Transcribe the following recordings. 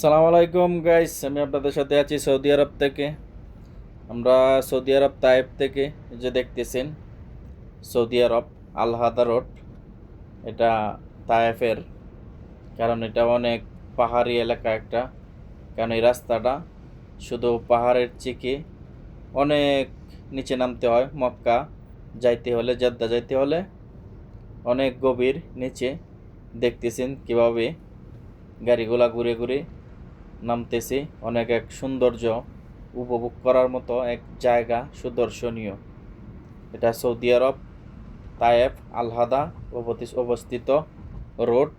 সালাম আলাইকুম গাইস আমি আপনাদের সাথে আছি সৌদি আরব থেকে। আমরা সৌদি আরব তাইব থেকে যে দেখতেছেন, সৌদি আরব আলহাদা রোড। এটা তায়েফের কারণ এটা অনেক পাহাড়ি এলাকা একটা। কারণ এই রাস্তাটা শুধু পাহাড়ের চেকে অনেক নিচে নামতে হয়, মক্কা যাইতে হলে, জেদ্দা যাইতে হলে। অনেক গভীর নিচে দেখতেছেন কীভাবে গাড়িগুলা ঘুরে ঘুরে নামতেছে। অনেক এক সৌন্দর্য উপভোগ করার মতো এক জায়গা সুদর্শনীয়। এটা সৌদি আরব, তায়েফ, আলহাদা অবস্থিত রোড।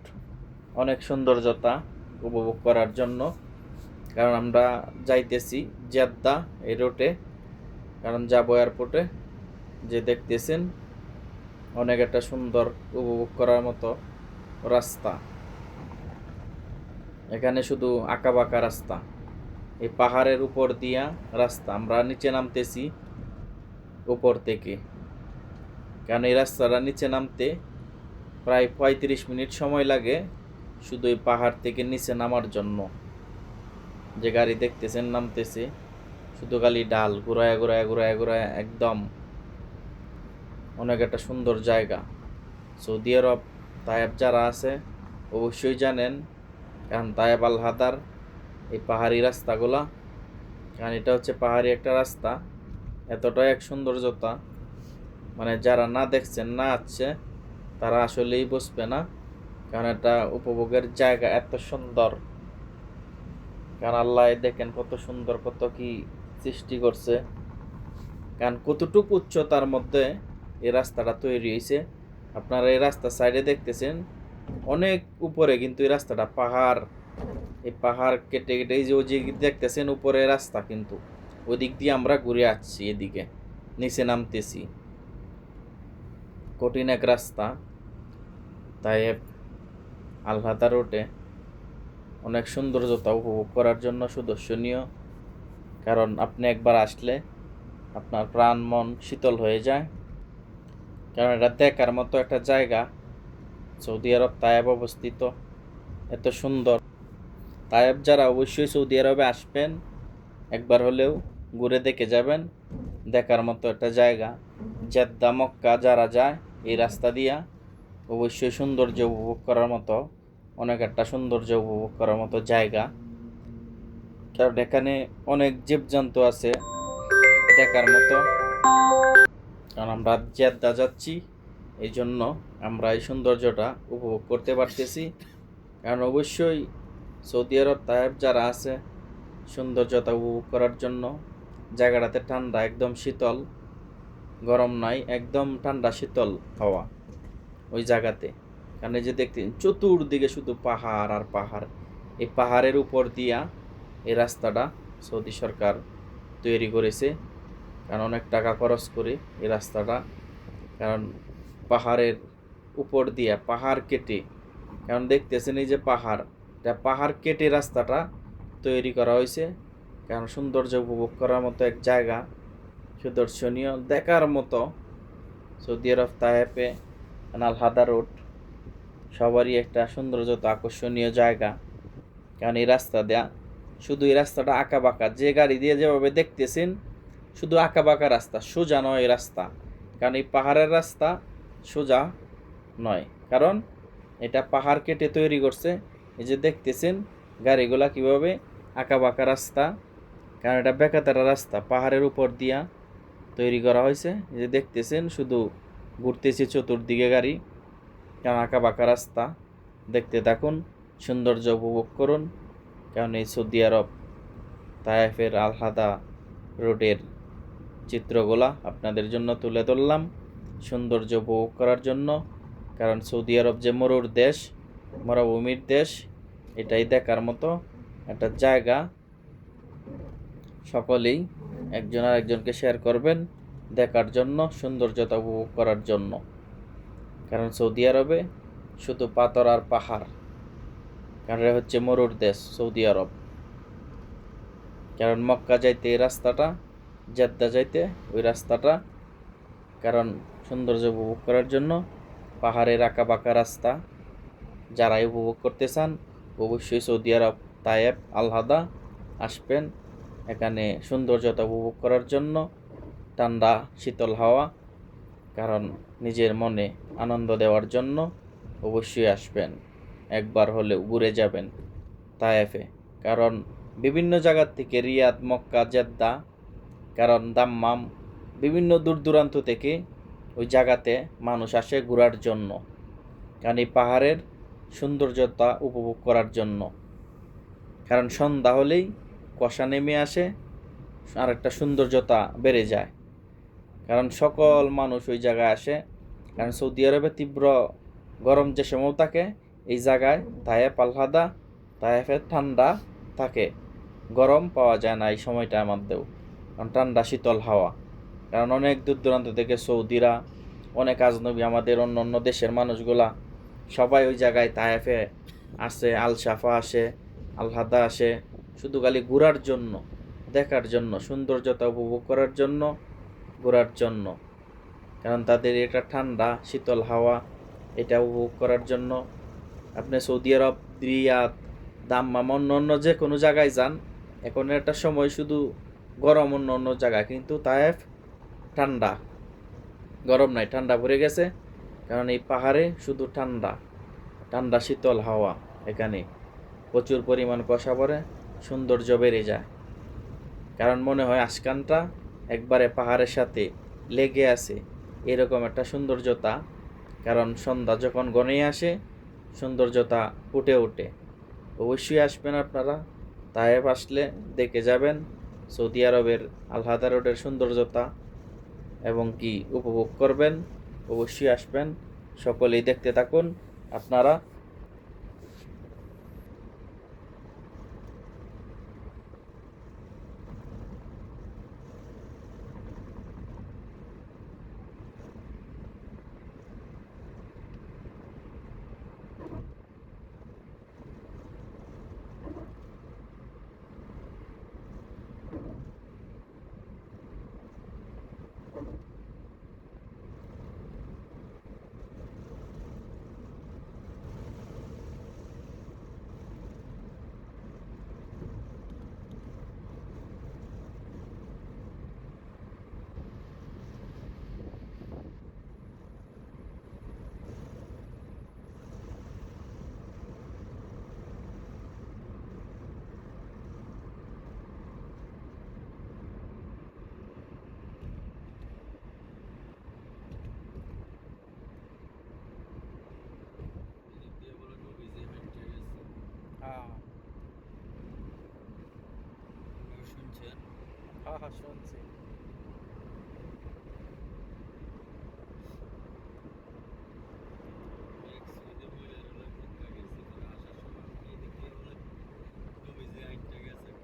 অনেক সৌন্দর্যতা উপভোগ করার জন্য। কারণ আমরা যাইতেছি জেদ্দা এই রোডে। কারণ যাব এয়ারপোর্টে, যে দেখতেছেন, অনেক একটা সুন্দর উপভোগ করার মতো রাস্তা। এখানে শুধু বাঁকা রাস্তা। এই পাহাড়ের উপর দিয়া রাস্তা। আমরা নিচে নামতেছি উপর থেকে। কারণ এই রাস্তাটা নিচে নামতে প্রায় পঁয়ত্রিশ মিনিট সময় লাগে শুধু এই পাহাড় থেকে নিচে নামার জন্য। যে গাড়ি দেখতেছেন, নামতেছে। শুধু খালি ডাল ঘুরায় ঘুরায় ঘুরায় ঘুরায় একদম অনেক একটা সুন্দর জায়গা। সৌদি আরব তায়েব যারা আছে, অবশ্যই জানেন কারণ তায়েব আল হাদার এই পাহাড়ি রাস্তাগুলা, কারণ এটা হচ্ছে পাহাড়ি একটা রাস্তা, এতটাই এক সৌন্দর্যতা। মানে যারা না দেখছেন, না আছে, তারা আসলেই বুঝবে না, কারণ এটা উপভোগের জায়গা এত সুন্দর। কারণ আল্লাহ দেখেন কত সুন্দর, কত কি সৃষ্টি করছে। কারণ কতটুকু উচ্চতার মধ্যে এই রাস্তাটা তৈরি হয়েছে। আপনারা এই রাস্তার সাইডে দেখতেছেন অনেক উপরে কিন্তু এই রাস্তাটা, পাহাড়, এই পাহাড় কেটে কেটে এই যে ওই যে দেখতেছেন উপরে রাস্তা কিন্তু ওদিক দিয়ে আমরা ঘুরে আসছি এদিকে, নিচে নামতেছি। কঠিন এক রাস্তা, তাই আলহাতা রোডে অনেক সৌন্দর্যতা উপভোগ করার জন্য সুদর্শনীয়, কারণ আপনি একবার আসলে আপনার প্রাণ, মন শীতল হয়ে যায়, কারণ এটা দেখার মতো একটা জায়গা। সৌদি আরব তায়েব অবস্থিত। এত সুন্দর। তায়েব যারা অবশ্যই সৌদি আরবে আসবেন, একবার হলেও ঘুরে দেখে যাবেন। দেখার মতো একটা জায়গা। জেদ্দা, মক্কা যারা যায়, এই রাস্তা দিয়া অবশ্যই সৌন্দর্য উপভোগ করার মতো, অনেক একটা সৌন্দর্য উপভোগ করার মতো জায়গা। কারণ এখানে অনেক জীবজন্তু আছে দেখার মতো। কারণ আমরা জেদ্দা যাচ্ছি। এই জন্য আমরা এই সৌন্দর্যটা উপভোগ করতে পারতেছি। কারণ অবশ্যই সৌদি আরব তায়েব যারা আছে, সৌন্দর্যতা উপভোগ করার জন্য জায়গাটাতে ঠান্ডা, একদম শীতল, গরম নাই, একদম ঠান্ডা, শীতল হাওয়া ওই জায়গাতে। কারণ এই যে দেখতে চতুর্দিকে শুধু পাহাড় আর পাহাড়। এই পাহাড়ের উপর দিয়া এই রাস্তাটা সৌদি সরকার তৈরি করেছে। কারণ অনেক টাকা খরচ করে এই রাস্তাটা। কারণ পাহাড়ের উপর দিয়া পাহাড় কেটে কারণ দেখতেছেন এই যে পাহাড়, এটা পাহাড় কেটে রাস্তাটা তৈরি করা হয়েছে। কারণ সৌন্দর্য উপভোগ করার মতো এক জায়গা, সুদর্শনীয় দেখার মতো। সৌদি আরব তায়েপে আলহাদা রোড, সবারই একটা সৌন্দর্যতা আকর্ষণীয় জায়গা। কারণ এই রাস্তা দেয়া, শুধু এই রাস্তাটা আঁকা বাঁকা যে গাড়ি দিয়ে যেভাবে দেখতেছেন, শুধু আঁকা বাঁকা রাস্তা, সোজা নয় এই রাস্তা। কারণ এই পাহাড়ের রাস্তা সোজা নয়। কারণ এটা পাহাড় কেটে তৈরি করছে। এই যে দেখতেছেন গাড়িগুলা কীভাবে আঁকা বাঁকা রাস্তা। কারণ এটা বেকাতারা রাস্তা, পাহাড়ের উপর দিয়া তৈরি করা হয়েছে। এই যে দেখতেছেন শুধু ঘুরতেছে চতুর্দিকে গাড়ি, কারণ আঁকা বাঁকা রাস্তা। দেখতে থাকুন, সৌন্দর্য উপভোগ করুন। কারণ এই সৌদি আরব তায়েফের আলহাদা রোডের চিত্রগুলা আপনাদের জন্য তুলে ধরলাম। সৌন্দর্য উপভোগ করার জন্য, কারণ সৌদি আরব যে মরুর দেশ, মরুভূমির দেশ, এটাই দেখার মতো একটা জায়গা। সকলেই একজন আর একজনকে শেয়ার করবেন দেখার জন্য, সৌন্দর্যতা উপভোগ করার জন্য। কারণ সৌদি আরবে শুধু পাথর আর পাহাড়, কারণ এটা হচ্ছে মরুর দেশ সৌদি আরব। কারণ মক্কা যাইতে এই রাস্তাটা, জেদ্দা যাইতে ওই রাস্তাটা, কারণ সৌন্দর্য উপভোগ করার জন্য পাহাড়ের আঁকা বাঁকা রাস্তা যারাই উপভোগ করতে চান, অবশ্যই সৌদি আরব তায়েব আলহাদা আসবেন। এখানে সৌন্দর্যতা উপভোগ করার জন্য ঠান্ডা, শীতল হাওয়া, কারণ নিজের মনে আনন্দ দেওয়ার জন্য অবশ্যই আসবেন। একবার হলেও ঘুরে যাবেন তায়েফে কারণ বিভিন্ন জায়গার থেকে রিয়াদ, মক্কা, জেদ্দা, কারণ দাম্মাম বিভিন্ন দূর দূরান্ত থেকে ওই জায়গাতে মানুষ আসে ঘোরার জন্য। কারণ এই পাহাড়ের সৌন্দর্যতা উপভোগ করার জন্য। কারণ সন্ধ্যা হলেই কুয়াশা নেমে আসে আর একটা সৌন্দর্যতা বেড়ে যায়। কারণ সকল মানুষ ওই জায়গায় আসে। কারণ সৌদি আরবে তীব্র গরম যে সময় থাকে, এই জায়গায় তায়েফ আলহাদা তায়েফের ঠান্ডা থাকে। গরম পাওয়া যায় না এই সময়টার মধ্যেও। কারণ ঠান্ডা, শীতল হাওয়া। কারণ অনেক দূর দূরান্ত থেকে সৌদিরা, অনেক আজনবী আমাদের অন্য অন্য দেশের মানুষগুলা সবাই ওই জায়গায় তায়েফে আসে আল সাফা আসে, আলহাদা আসে, শুধু খালি ঘোরার জন্য, দেখার জন্য, সৌন্দর্যতা উপভোগ করার জন্য, ঘোরার জন্য। কারণ তাদের এটা ঠান্ডা, শীতল হাওয়া, এটা উপভোগ করার জন্য। আপনি সৌদি আরব, রিয়াদ, দাম্মাম, অন্য অন্য যে কোনো জায়গায় যান, এখন একটা সময় শুধু গরম অন্য অন্য জায়গায় কিন্তু তায়েফ ঠান্ডা। গরম নাই, ঠান্ডা ভরে গেছে। কারণ এই পাহাড়ে শুধু ঠান্ডা। ঠান্ডা, শীতল হাওয়া এখানে। প্রচুর পরিমাণ কষা পড়ে, সৌন্দর্য বেড়ে যায়। কারণ মনে হয় আশকানটা একবারে পাহাড়ের সাথে লেগে আছে। এরকম একটা সৌন্দর্যতা। কারণ সন্ধ্যা যখন গনেই আসে, সৌন্দর্যতা ফুটে ওঠে। অবশ্যই আসবেন আপনারা। তায়েব আসলে দেখে যাবেন সৌদি আরবের আলহাদা রোডের সৌন্দর্যতা। এবং কি উপভোগ করবেন অবশ্যই আসবেন। সকলেই দেখতে থাকুন। আপনারা শুনছেন হ্যাঁ হ্যাঁ শুনছি এক সুইদে মহিলার হলে মক্কা গেছে পরে আসার সময় এদিক দিয়ে বলে তুমি যে আইনটা গেছে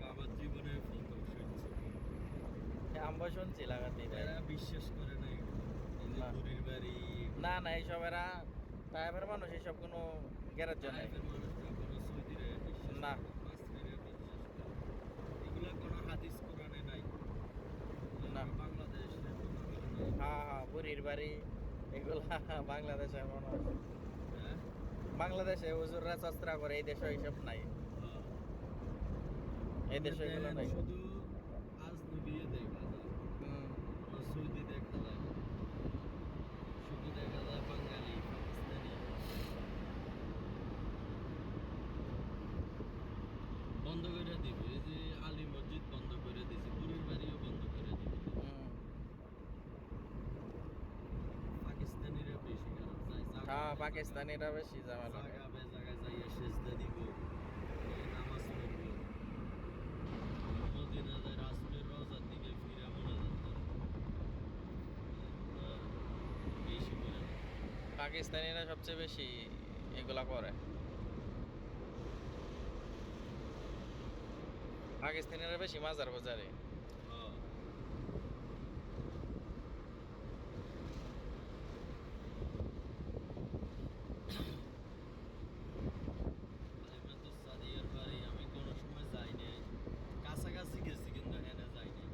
আমার জীবনে শুনছি আমরা শুনছি লাগাতে বিশ্বাস করে না। না না এইসব এরা তাইফের মানুষ এইসব কোনো গ্যারাজ্য নাই টাইপের না। করে, মাসরিরে বিশ্বাস করে। এগুলা কোনো হাদিস কোরআনে নাই না। হ্যাঁ হ্যাঁ বুড়ির বাড়ি। এগুলা বাংলাদেশে মনে হ্যাঁ। বাংলাদেশে হুজুররা চস্ত্রা করে এই দেশে এইসব নাই। এই দেশে এগুলো নাই। শুধু যায় হুম। কোনো সৌদি দেখা যায় না। শুধু দেখা যায় বাঙালি পাকিস্তানি বন্ধ করে দিব এই যে আলী মসজিদ বন্ধ করে দিছে পুরীর বাড়িও বন্ধ করে দিব হুম। পাকিস্তানিরা বেশি খারাপ যায় জাগা হ্যাঁ বে পাকিস্তানিরা বেশি জাগা- ঝামেলা জাগা বে জায়গায় যাইয়া সেজদা দিব এই নামাজ পড়ব মদিনা যায় রাসূলের রওজার দিকে ফিরে মোনাজাত করে আহ, বেশি করে না। পাকিস্তানিরা সবচেয়ে বেশি এগুলা করে। পাকিস্তানিরা বেশি মাজার বাজারে হ্যাঁ। আলিমাতুস সাদিয়ার বাড়ি আমি কোনো সময় যাই নাই। কাছাকাছি গেছি কিন্তু এনে যাই নাই।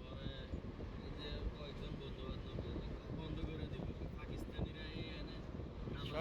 পরে এই